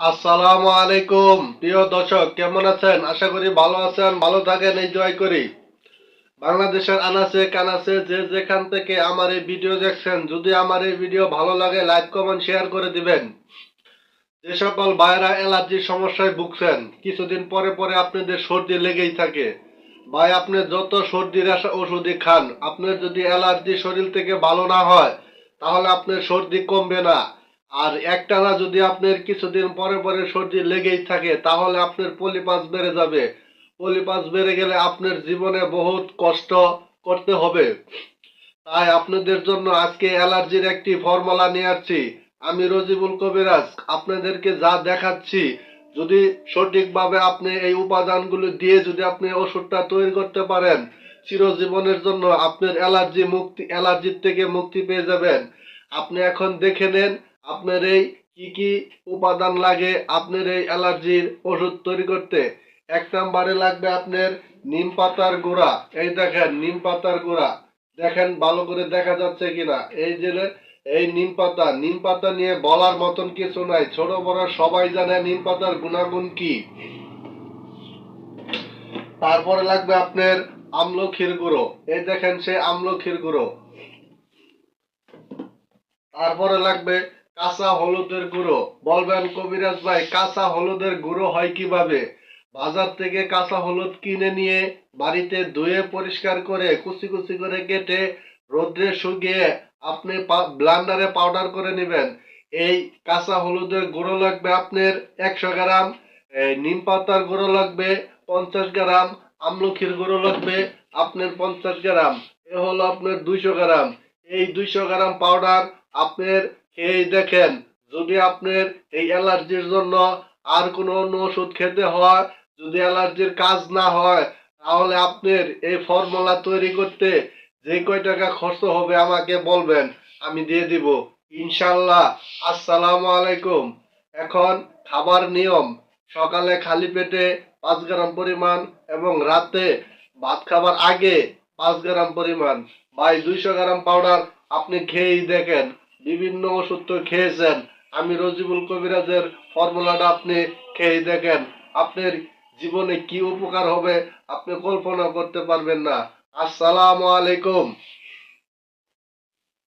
আসসালামু আলাইকুম। প্রিয় দর্শক, কেমন আছেন? আশা করি ভালো আছেন, ভালো থাকেন এই জয় করি। বাংলাদেশের আনাচে কানাচে, যে যেখান থেকে আমার এই ভিডিও দেখছেন, যদি আমার এই ভিডিও ভালো লাগে লাইক কমেন্ট শেয়ার করে দিবেন। যে সকল ভাইরা অ্যালার্জির সমস্যায় ভুগছেন, কিছুদিন পরে পরে আপনাদের সর্দি লেগেই থাকে। ভাই, আপনি যত সর্দির আসা ওষুধই খান, আপনার যদি অ্যালার্জি শরীর থেকে ভালো না হয়, তাহলে আপনার সর্দি কমবে না। আর একটানা যদি আপনার কিছুদিন পরে পরে সর্দি লেগেই থাকে, তাহলে আপনার পলিপাস বেড়ে যাবে। পলিপাস বেড়ে গেলে আপনার জীবনে বহুত কষ্ট করতে হবে। তাই আপনাদের জন্য আজকে অ্যালার্জির একটি ফর্মুলা নিয়ে আসছি। আমি রজিবুল কবিরাজ, আপনাদেরকে যা দেখাচ্ছি, যদি সঠিকভাবে আপনি এই উপাদানগুলো দিয়ে যদি আপনি ওষুধটা তৈরি করতে পারেন, চিরজীবনের জন্য আপনার অ্যালার্জি মুক্তি, অ্যালার্জির থেকে মুক্তি পেয়ে যাবেন। আপনি এখন দেখে নেন আপনার এই কি কি উপাদান লাগে? আপনার এই অ্যালার্জির ওষুধ তৈরি করতে? এক নম্বরে লাগবে আপনার নিম পাতার গুঁড়া। এই দেখেন, নিম পাতার গুঁড়া। দেখেন, ভালো করে দেখা যাচ্ছে কিনা? এই যে এই নিম পাতা। নিম পাতা নিয়ে বলার মতন কিছু নাই। ছোট বড় সবাই জানে নিম পাতার গুণাগুণ কি। তারপরে লাগবে আপনার আমলখির গুঁড়ো। এই দেখেন সে আমলখির গুঁড়ো। তারপরে লাগবে কাঁচা হলুদের গুঁড়ো। বলবেন কবিরাজ ভাই, কাঁচা হলুদের গুঁড়ো হয় কীভাবে? বাজার থেকে কাঁচা হলুদ কিনে নিয়ে বাড়িতে ধুয়ে পরিষ্কার করে, কুচি কুচি করে কেটে রোদ্রে শুকিয়ে আপনি ব্লান্ডারে পাউডার করে নেবেন। এই কাঁচা হলুদের গুঁড়ো লাগবে আপনার একশো গ্রাম নিম পাতার গুঁড়ো লাগবে পঞ্চাশ গ্রাম, আমলখির গুঁড়ো লাগবে আপনার পঞ্চাশ গ্রাম। এ হলো আপনার দুইশো গ্রাম। এই দুইশো গ্রাম পাউডার আপনার এই দেখেন। যদি আপনার এই অ্যালার্জির জন্য আর কোনো অন্য ওষুধ খেতে হয়, যদি অ্যালার্জির কাজ না হয়, তাহলে আপনার এই ফর্মুলা তৈরি করতে যে কয় টাকা খরচ হবে আমাকে বলবেন, আমি দিয়ে দিব। ইনশাল্লাহ আসসালামু আলাইকুম। এখন খাবার নিয়ম। সকালে খালি পেটে পাঁচ গ্রাম পরিমাণ এবং রাতে ভাত খাবার আগে পাঁচ গ্রাম পরিমাণ বাই দুইশো গ্রাম পাউডার আপনি খেয়েই দেখেন। বিভিন্ন ওষুধ তো খেয়েছেন। আমি রজিবুল কবিরাজের ফর্মুলাটা আপনি খেয়ে দেখেন। আপনার জীবনে কি উপকার হবে আপনি কল্পনা করতে পারবেন না। আসসালামু আলাইকুম।